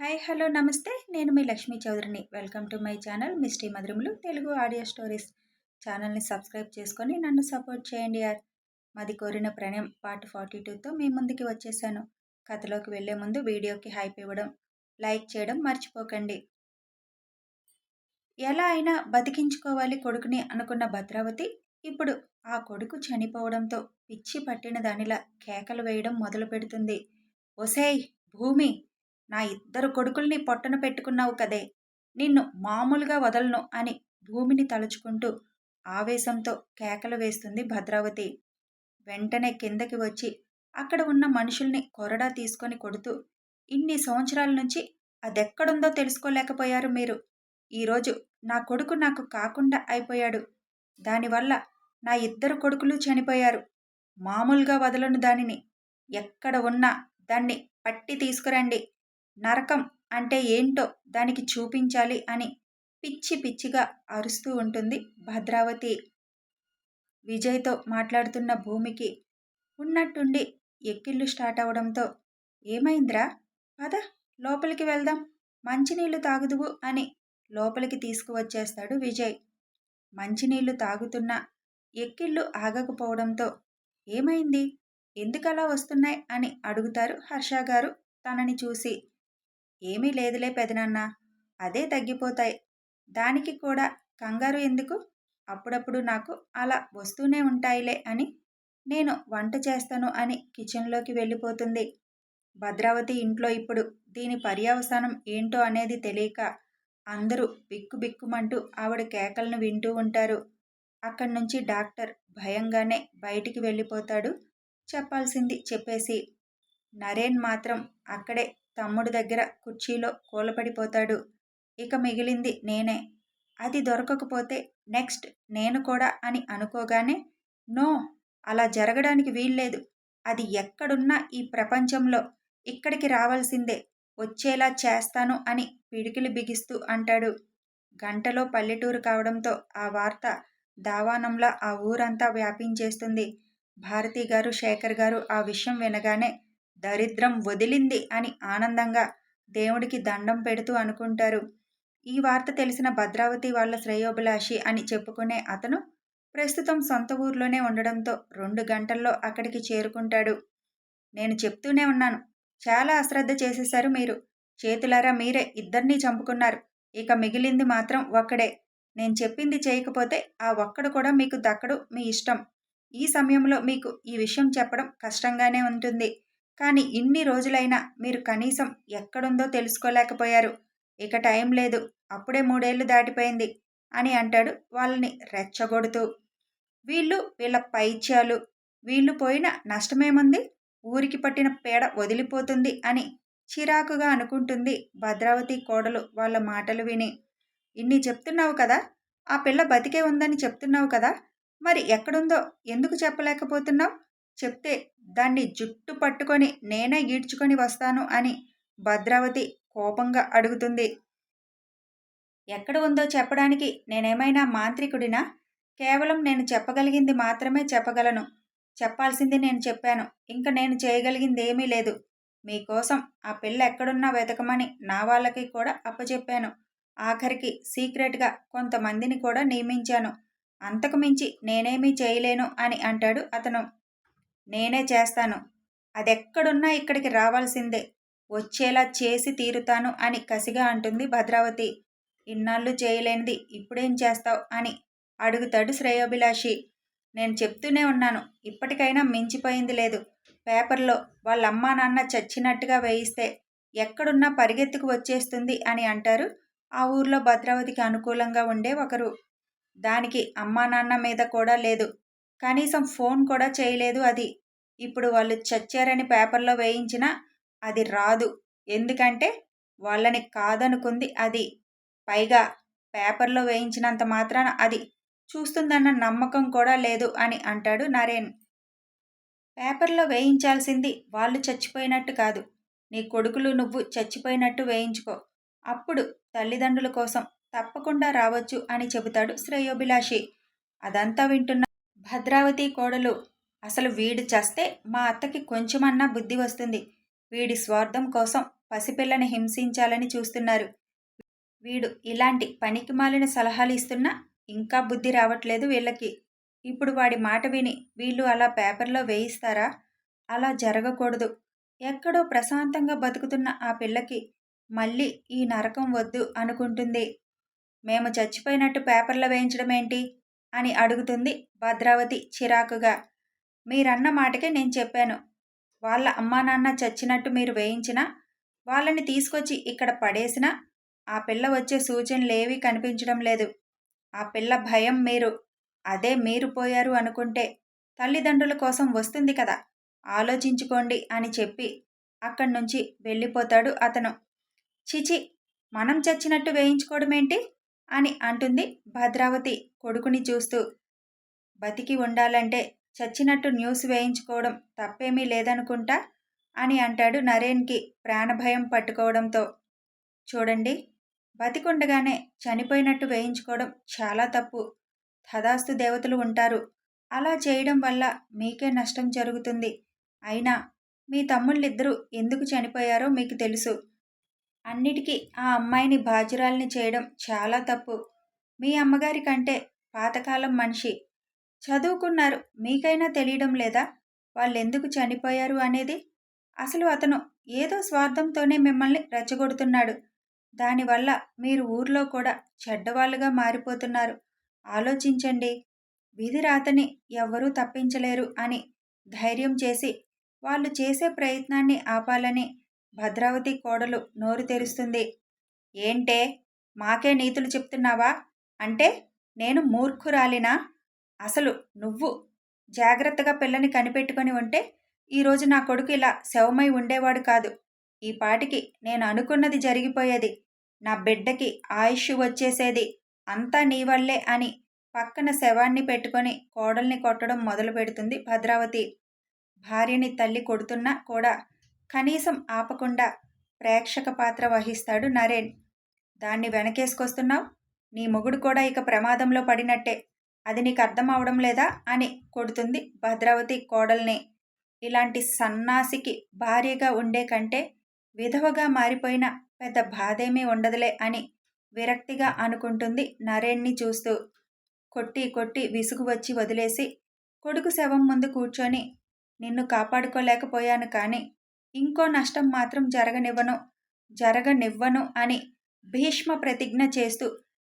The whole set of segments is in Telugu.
హాయ్ హలో నమస్తే. నేను మీ Lakshmi చౌదరిని. Welcome to my channel misty మధురములు Telugu audio stories. ఛానల్ని సబ్స్క్రైబ్ చేసుకొని నన్ను సపోర్ట్ చేయండి యార్. మాది కోరిన ప్రణయం పార్ట్ ఫార్టీ టూతో మీ ముందుకి వచ్చేసాను. కథలోకి వెళ్ళే ముందు వీడియోకి హైప్ ఇవ్వడం లైక్ చేయడం మర్చిపోకండి. ఎలా అయినా బతికించుకోవాలి కొడుకుని అనుకున్న భద్రావతి ఇప్పుడు ఆ కొడుకు చనిపోవడంతో పిచ్చి పట్టిన దానిలా కేకలు వేయడం మొదలు పెడుతుంది ఒసేయ్ భూమి నా ఇద్దరు కొడుకుల్ని పొట్టన పెట్టుకున్నావు కదే. నిన్ను మామూలుగా వదలను అని భూమిని తలుచుకుంటూ ఆవేశంతో కేకలు వేస్తుంది భద్రావతి. వెంటనే కిందకి వచ్చి అక్కడ ఉన్న మనుషుల్ని కొరడా తీసుకొని కొడుతూ ఇన్ని సంవత్సరాల నుంచి అదెక్కడుందో తెలుసుకోలేకపోయారు మీరు. ఈరోజు నా కొడుకు నాకు కాకుండా అయిపోయాడు. దానివల్ల నా ఇద్దరు కొడుకులు చనిపోయారు. మామూలుగా వదలను దానిని. ఎక్కడ ఉన్నా దాన్ని పట్టి తీసుకురండి. నరకం అంటే ఏంటో దానికి చూపించాలి అని పిచ్చి పిచ్చిగా అరుస్తూ ఉంటుంది భద్రావతి. విజయ్తో మాట్లాడుతున్న భూమికి ఉన్నట్టుండి ఎక్కిళ్ళు స్టార్ట్ అవడంతో ఏమైందిరా? పద లోపలికి వెళ్దాం. మంచినీళ్ళు తాగుదువు అని లోపలికి తీసుకువచ్చేస్తాడు విజయ్. మంచినీళ్ళు తాగుతున్నా ఎక్కిళ్ళు ఆగకపోవడంతో ఏమైంది? ఎందుకలా వస్తున్నాయి? అని అడుగుతారు హర్ష గారు తనని చూసి. ఏమీ లేదులే పెదనాన్న. అదే తగ్గిపోతాయి. దానికి కూడా కంగారు ఎందుకు? అప్పుడప్పుడు నాకు అలా వస్తూనే ఉంటాయిలే అని నేను వంట చేస్తాను అని కిచెన్లోకి వెళ్ళిపోతుంది. భద్రావతి ఇంట్లో ఇప్పుడు దీని పర్యవసానం ఏంటో అనేది తెలియక అందరూ బిక్కు బిక్కుమంటూ ఆవిడ కేకలను వింటూ ఉంటారు. అక్కడి నుంచి డాక్టర్ భయంగానే బయటికి వెళ్ళిపోతాడు చెప్పాల్సింది చెప్పేసి. నరేన్ మాత్రం అక్కడే తమ్ముడి దగ్గర కుర్చీలో కూలపడిపోతాడు. ఇక మిగిలింది నేనే. అది దొరకకపోతే నెక్స్ట్ నేను కూడా అని అనుకోగానే నో అలా జరగడానికి వీల్లేదు. అది ఎక్కడున్నా ఈ ప్రపంచంలో ఇక్కడికి రావాల్సిందే. వచ్చేలా చేస్తాను అని పిడికిలి బిగిస్తూ అంటాడు. గంటలో పల్లెటూరు కావడంతో ఆ వార్త దావానంలా ఆ ఊరంతా వ్యాపించేస్తుంది. భారతి గారు శేఖర్ గారు ఆ విషయం వినగానే దరిద్రం వదిలింది అని ఆనందంగా దేవుడికి దండం పెడుతూ అనుకుంటారు. ఈ వార్త తెలిసిన భద్రావతి వాళ్ళ శ్రేయోభిలాషి అని చెప్పుకునే అతను ప్రస్తుతం సొంత ఊర్లోనే ఉండడంతో రెండు గంటల్లో అక్కడికి చేరుకుంటాడు. నేను చెప్తూనే ఉన్నాను చాలా అశ్రద్ధ చేసేశారు మీరు. చేతులారా మీరే ఇద్దరినీ చంపుకున్నారు. ఇక మిగిలింది మాత్రం ఒక్కడే. నేను చెప్పింది చేయకపోతే ఆ ఒక్కడు కూడా మీకు దక్కడు మీ ఇష్టం. ఈ సమయంలో మీకు ఈ విషయం చెప్పడం కష్టంగానే ఉంటుంది. కానీ ఇన్ని రోజులైనా మీరు కనీసం ఎక్కడుందో తెలుసుకోలేకపోయారు. ఇక టైం లేదు. అప్పుడే మూడేళ్ళు దాటిపోయింది అని అంటాడు వాళ్ళని రెచ్చగొడుతూ. వీళ్ళు వీళ్ళ పైత్యాలు వీళ్ళు పోయిన నష్టమేముంది? ఊరికి పట్టిన పేడ వదిలిపోతుంది అని చిరాకుగా అనుకుంటుంది భద్రావతి కోడలు వాళ్ళ మాటలు విని. ఇన్ని చెప్తున్నావు కదా? ఆ పిల్ల బతికే ఉందని చెప్తున్నావు కదా? మరి ఎక్కడుందో? ఎందుకు చెప్పలేకపోతున్నావు? చెప్తే దాన్ని జుట్టు పట్టుకొని నేనే ఈడ్చుకొని వస్తాను అని భద్రావతి కోపంగా అడుగుతుంది. ఎక్కడ ఉందో చెప్పడానికి నేనేమైనా మాంత్రికుడినా? కేవలం నేను చెప్పగలిగింది మాత్రమే చెప్పగలను. చెప్పాల్సింది నేను చెప్పాను. ఇంకా నేను చేయగలిగింది ఏమీ లేదు. మీకోసం ఆ పిల్ల ఎక్కడున్నా వెతకమని నా వాళ్ళకి కూడా అప్పచెప్పాను. ఆఖరికి సీక్రెట్గా కొంతమందిని కూడా నియమించాను. అంతకు మించి నేనేమీ చేయలేను అని అంటాడు అతను. నేనే చేస్తాను. అదెక్కడున్నా ఇక్కడికి రావాల్సిందే. వచ్చేలా చేసి తీరుతాను అని కసిగా అంటుంది భద్రావతి. ఇన్నాళ్ళు చేయలేనిది ఇప్పుడేం చేస్తావు? అని అడుగుతాడు శ్రేయోభిలాషి. నేను చెప్తూనే ఉన్నాను ఇప్పటికైనా మించిపోయింది లేదు. పేపర్లో వాళ్ళ అమ్మా నాన్న చచ్చినట్టుగా వేయిస్తే ఎక్కడున్నా పరిగెత్తుకు వచ్చేస్తుంది అని అంటారు. ఆ ఊర్లో భద్రావతికి అనుకూలంగా ఉండే ఒకరు. దానికి అమ్మా నాన్న మీద కూడా లేదు. కనీసం ఫోన్ కూడా చేయలేదు అది. ఇప్పుడు వాళ్ళు చచ్చారని పేపర్లో వేయించినా అది రాదు. ఎందుకంటే వాళ్ళని కాదనుకుంది అది. పైగా పేపర్లో వేయించినంత మాత్రాన అది. చూస్తుందన్న నమ్మకం కూడా లేదు అని అంటాడు నరేన్. పేపర్లో వేయించాల్సింది వాళ్ళు చచ్చిపోయినట్టు కాదు. నీ కొడుకులు నువ్వు చచ్చిపోయినట్టు వేయించుకో. అప్పుడు తల్లిదండ్రుల కోసం తప్పకుండా రావచ్చు అని చెబుతాడు శ్రేయోభిలాషి. అదంతా వింటున్న భద్రావతి కోడలు అసలు వీడు చస్తే మా అత్తకి కొంచెమన్నా బుద్ధి వస్తుంది. వీడి స్వార్థం కోసం పసిపిల్లని హింసించాలని చూస్తున్నారు. వీడు ఇలాంటి పనికి మాలిన సలహాలు ఇస్తున్నా ఇంకా బుద్ధి రావట్లేదు వీళ్ళకి. ఇప్పుడు వాడి మాట విని వీళ్ళు అలా పేపర్లో వేయిస్తారా? అలా జరగకూడదు. ఎక్కడో ప్రశాంతంగా బతుకుతున్న ఆ పిల్లకి మళ్ళీ ఈ నరకం వద్దు అనుకుంటుంది. మేము చచ్చిపోయినట్టు పేపర్లో వేయించడం ఏంటి అని అడుగుతుంది భద్రావతి చిరాకుగా. మీరన్న మాటకే నేను చెప్పాను. వాళ్ళ అమ్మా నాన్న చచ్చినట్టు మీరు వేయించినా వాళ్ళని తీసుకొచ్చి ఇక్కడ పడేసినా ఆ పిల్ల వచ్చే సూచనలేవీ కనిపించడం లేదు. ఆ పిల్ల భయం మీరు. అదే మీరు పోయారు అనుకుంటే తల్లిదండ్రుల కోసం వస్తుంది కదా. ఆలోచించుకోండి అని చెప్పి అక్కడి నుంచి వెళ్ళిపోతాడు అతను. చిచి మనం చచ్చినట్టు వేయించుకోవడమేంటి? అని అంటుంది భద్రావతి కొడుకుని చూస్తూ. బతికి ఉండాలంటే చచ్చినట్టు న్యూస్ వేయించుకోవడం తప్పేమీ లేదనుకుంటా? అని అంటాడు నరేన్కి ప్రాణభయం పట్టుకోవడంతో. చూడండి బతికుండగానే చనిపోయినట్టు వేయించుకోవడం చాలా తప్పు. తదాస్తు దేవతలు ఉంటారు. అలా చేయడం వల్ల మీకే నష్టం జరుగుతుంది. అయినా మీ తమ్ముళ్ళిద్దరూ ఎందుకు చనిపోయారో మీకు తెలుసు. అన్నిటికీ ఆ అమ్మాయిని బాజురాల్ని చేయడం చాలా తప్పు. మీ అమ్మగారి కంటే పాతకాలం మనిషి. చదువుకున్నారు. మీకైనా తెలియడం లేదా? వాళ్ళు ఎందుకు చనిపోయారు అనేది? అసలు అతను ఏదో స్వార్థంతోనే మిమ్మల్ని రెచ్చగొడుతున్నాడు. దానివల్ల మీరు ఊర్లో కూడా చెడ్డవాళ్ళుగా మారిపోతున్నారు. ఆలోచించండి. విధి రాతని ఎవ్వరూ తప్పించలేరు అని ధైర్యం చేసి వాళ్ళు చేసే ప్రయత్నాన్ని ఆపాలని భద్రావతి కోడలు నోరు తెరుస్తుంది. ఏంటే? మాకే నీతులు చెప్తున్నావా? అంటే నేను మూర్ఖురాలినా? అసలు నువ్వు జాగ్రత్తగా పిల్లని కనిపెట్టుకొని ఉంటే ఈరోజు నా కొడుకు ఇలా శవమై ఉండేవాడు కాదు. ఈ పాటికి నేను అనుకున్నది జరిగిపోయేది. నా బిడ్డకి ఆయుష్ వచ్చేసేది. అంతా నీ వల్లే అని పక్కన శవాన్ని పెట్టుకొని కోడల్ని కొట్టడం మొదలు పెడుతుంది భద్రావతి. భార్యని తల్లి కొడుతున్నా కూడా కనీసం ఆపకుండా ప్రేక్షక పాత్ర వహిస్తాడు నరేన్. దాన్ని వెనకేసుకొస్తున్నావు? నీ మొగుడు కూడా ఇక ప్రమాదంలో పడినట్టే. అది నీకు అర్థం అవడం లేదా? అని కొడుతుంది భద్రావతి కోడల్ని. ఇలాంటి సన్నాసికి భారీగా ఉండే కంటే విధవగా మారిపోయిన పెద్ద బాధేమీ ఉండదులే అని విరక్తిగా అనుకుంటుంది నరేణ్ణి చూస్తూ. కొట్టి కొట్టి విసుగు వచ్చి వదిలేసి కొడుకు శవం ముందు కూర్చొని నిన్ను కాపాడుకోలేకపోయాను కానీ ఇంకో నష్టం మాత్రం జరగనివ్వను జరగనివ్వను అని భీష్మ ప్రతిజ్ఞ చేస్తూ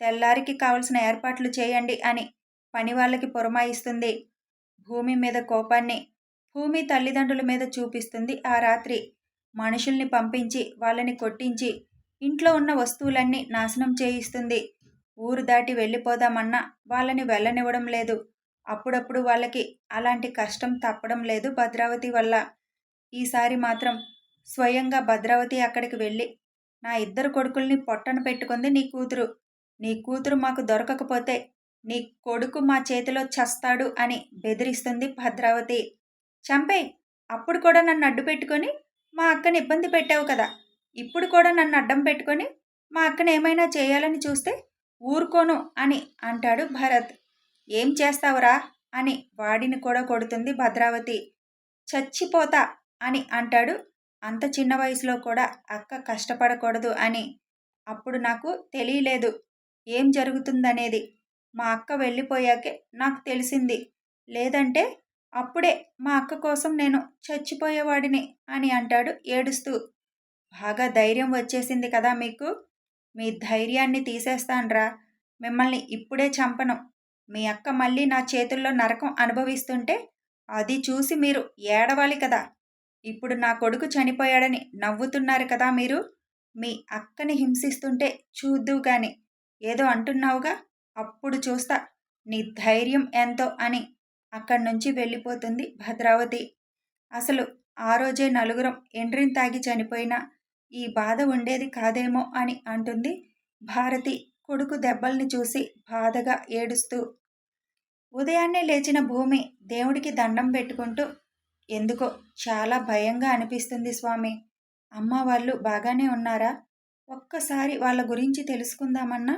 తెల్లారికి కావలసిన ఏర్పాట్లు చేయండి అని పని వాళ్ళకి పురమాయిస్తుంది. భూమి మీద కోపాన్ని భూమి తల్లిదండ్రుల మీద చూపిస్తుంది ఆ రాత్రి. మనుషుల్ని పంపించి వాళ్ళని కొట్టించి ఇంట్లో ఉన్న వస్తువులన్నీ నాశనం చేయిస్తుంది. ఊరు దాటి వెళ్ళిపోదామన్నా వాళ్ళని వెళ్ళనివ్వడం లేదు. అప్పుడప్పుడు వాళ్ళకి అలాంటి కష్టం తప్పడం లేదు భద్రావతి వల్ల. ఈసారి మాత్రం స్వయంగా భద్రావతి అక్కడికి వెళ్ళి నా ఇద్దరు కొడుకుల్ని పొట్టన పెట్టుకుంది నీ కూతురు. నీ కూతురు మాకు దొరకకపోతే నీ కొడుకు మా చేతిలో చస్తాడు అని బెదిరిస్తుంది భద్రావతి. చంపే అప్పుడు కూడా నన్ను అడ్డు పెట్టుకొని మా అక్కని ఇబ్బంది పెట్టావు కదా. ఇప్పుడు కూడా నన్ను అడ్డం పెట్టుకొని మా అక్కను ఏమైనా చేయాలని చూస్తే ఊరుకోను అని అంటాడు భరత్. ఏం చేస్తావురా అని వాడిని కూడా కొడుతుంది భద్రావతి. చచ్చిపోతా అని అంటాడు. అంత చిన్న వయసులో కూడా అక్క కష్టపడకూడదు అని. అప్పుడు నాకు తెలియలేదు. ఏం జరుగుతుందనేది. మా అక్క వెళ్ళిపోయాకే నాకు తెలిసింది. లేదంటే అప్పుడే మా అక్క కోసం నేను చచ్చిపోయేవాడిని అని అంటాడు ఏడుస్తూ. బాగా ధైర్యం వచ్చేసింది కదా మీకు? మీ ధైర్యాన్ని తీసేస్తాన్రా. మిమ్మల్ని ఇప్పుడే చంపను. మీ అక్క మళ్ళీ నా చేతుల్లో నరకం అనుభవిస్తుంటే అది చూసి మీరు ఏడవాలి కదా. ఇప్పుడు నా కొడుకు చనిపోయాడని నవ్వుతున్నారు కదా మీరు? మీ అక్కని హింసిస్తుంటే చూద్దు గాని ఏదో అంటున్నావుగా? అప్పుడు చూస్తా. నీ ధైర్యం ఎంతో అని అక్కడి నుంచి వెళ్ళిపోతుంది భద్రావతి. అసలు ఆ రోజే నలుగురం ఎండ్రిని తాగి చనిపోయినా ఈ బాధ ఉండేది కాదేమో అని అంటుంది భారతి కొడుకు దెబ్బల్ని చూసి బాధగా ఏడుస్తూ. ఉదయాన్నే లేచిన భూమి దేవుడికి దండం పెట్టుకుంటూ ఎందుకో? చాలా భయంగా అనిపిస్తుంది స్వామి. అమ్మ వాళ్ళు బాగానే ఉన్నారా? ఒక్కసారి వాళ్ళ గురించి తెలుసుకుందామన్నా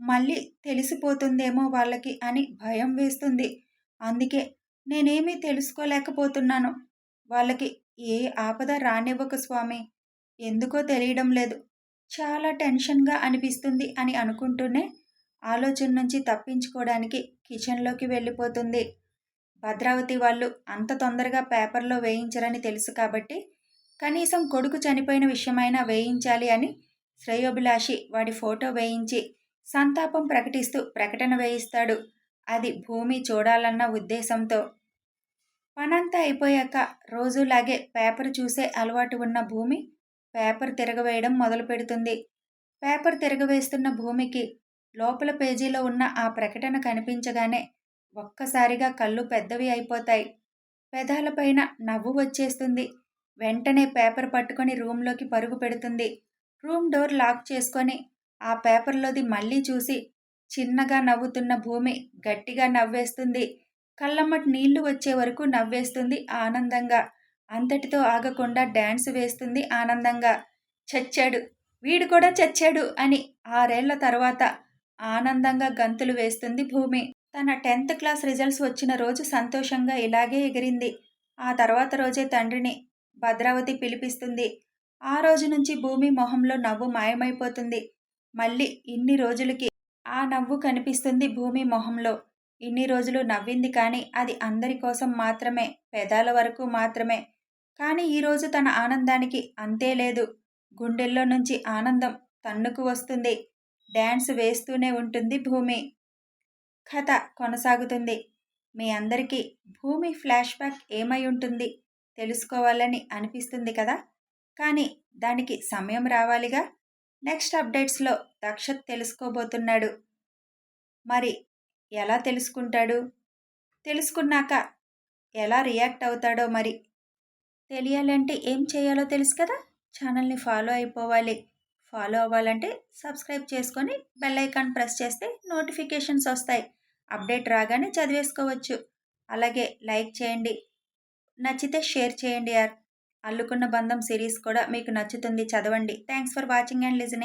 మళ్ళీ తెలిసిపోతుందేమో వాళ్ళకి అని భయం వేస్తుంది. అందుకే నేనేమీ తెలుసుకోలేకపోతున్నాను. వాళ్ళకి ఏ ఆపద రానివ్వకు స్వామి. ఎందుకో తెలియడం లేదు. చాలా టెన్షన్గా అనిపిస్తుంది అని అనుకుంటూనే ఆలోచన నుంచి తప్పించుకోవడానికి కిచెన్లోకి వెళ్ళిపోతుంది. భద్రావతి వాళ్ళు అంత తొందరగా పేపర్లో వేయించరని తెలుసు కాబట్టి కనీసం కొడుకు చనిపోయిన విషయమైనా వేయించాలి అని శ్రేయోభిలాషి వాడి ఫోటో వేయించి సంతాపం ప్రకటిస్తూ ప్రకటన వేయిస్తాడు. అది భూమి చూడాలన్న ఉద్దేశంతో. పనంతా అయిపోయాక రోజులాగే పేపర్ చూసే అలవాటు ఉన్న భూమి పేపర్ తిరగవేయడం మొదలు పెడుతుంది. పేపర్ తిరగవేస్తున్న భూమికి లోపల పేజీలో ఉన్న ఆ ప్రకటన కనిపించగానే ఒక్కసారిగా కళ్ళు పెద్దవి అయిపోతాయి. పెదాలపైన నవ్వు వచ్చేస్తుంది. వెంటనే పేపర్ పట్టుకొని రూమ్లోకి పరుగు పెడుతుంది. రూమ్ డోర్ లాక్ చేసుకొని ఆ పేపర్లోది మళ్ళీ చూసి చిన్నగా నవ్వుతున్న భూమి గట్టిగా నవ్వేస్తుంది. కళ్ళమ్మటి నీళ్ళు వచ్చే వరకు నవ్వేస్తుంది ఆనందంగా. అంతటితో ఆగకుండా డ్యాన్స్ వేస్తుంది ఆనందంగా. చచ్చాడు. వీడు కూడా చచ్చాడు అని ఆరేళ్ళ తర్వాత ఆనందంగా గంతులు వేస్తుంది భూమి. తన టెన్త్ క్లాస్ రిజల్ట్స్ వచ్చిన రోజు సంతోషంగా ఇలాగే ఎగిరింది. ఆ తర్వాత రోజే తండ్రిని భద్రావతి పిలిపిస్తుంది. ఆ రోజు నుంచి భూమి మొహంలో నవ్వు మాయమైపోతుంది. మళ్ళీ ఇన్ని రోజులకి ఆ నవ్వు కనిపిస్తుంది భూమి మొహంలో. ఇన్ని రోజులు నవ్వింది కానీ అది అందరి కోసం మాత్రమే పెదాల వరకు మాత్రమే. కానీ ఈరోజు తన ఆనందానికి అంతే లేదు. గుండెల్లో నుంచి ఆనందం తన్నుకు వస్తుంది. డ్యాన్స్ వేస్తూనే ఉంటుంది భూమి. కథ కొనసాగుతుంది. మీ అందరికీ భూమి ఫ్లాష్ బ్యాక్ ఏమై ఉంటుంది తెలుసుకోవాలని అనిపిస్తుంది కదా? కానీ దానికి సమయం రావాలిగా? నెక్స్ట్ అప్డేట్స్లో దక్షత్ తెలుసుకోబోతున్నాడు. మరి ఎలా తెలుసుకుంటాడు? తెలుసుకున్నాక ఎలా రియాక్ట్ అవుతాడో మరి? తెలియాలంటే ఏం చేయాలో తెలుసు కదా? ఛానల్ని ఫాలో అయిపోవాలి. ఫాలో అవ్వాలంటే సబ్స్క్రైబ్ చేసుకొని బెల్ ఐకాన్ ప్రెస్ చేస్తే నోటిఫికేషన్స్ వస్తాయి. అప్డేట్ రాగానే చదివేసుకోవచ్చు. అలాగే లైక్ చేయండి. నచ్చితే షేర్ చేయండి యార్. అల్లుకున్న బంధం సిరీస్ కూడా మీకు నచ్చుతుంది. చదవండి. Thanks for watching and listening.